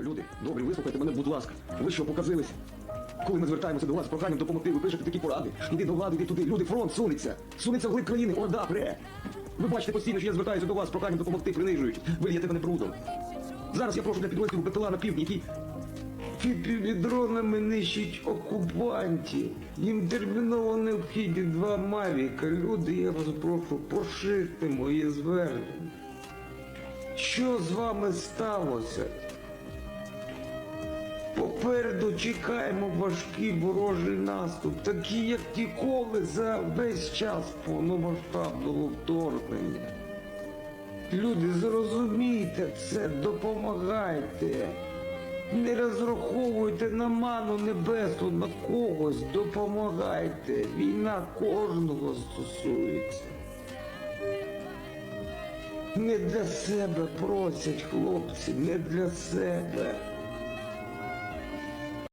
Люди, добрі, вислухайте мене, будь ласка. Ви що показились? Коли ми звертаємося до вас з проханням допомогти, ви пишете такі поради. Іди до влади, іди туди. Люди, фронт сунеться. Сунеться вглиб країни, орда, пре. Ви бачите постійно, що я звертаюся до вас з проханням допомогти, принижують. Ви л'єте мене брудом. Зараз я прошу для підрозділу БПЛА на півдні, який Піпівідронами нищить окупантів. Їм терміново необхідні два мавіка. Люди, я вас прошу, поширте моє звернення. Що з вами сталося? Попереду чекаємо важкий ворожий наступ, такий, як ніколи за весь час повномасштабного вторгнення. Люди, зрозумійте це, допомагайте. Не розраховуйте на ману небесну, на когось, допомагайте. Війна кожного стосується. Не для себе просять хлопці, не для себе.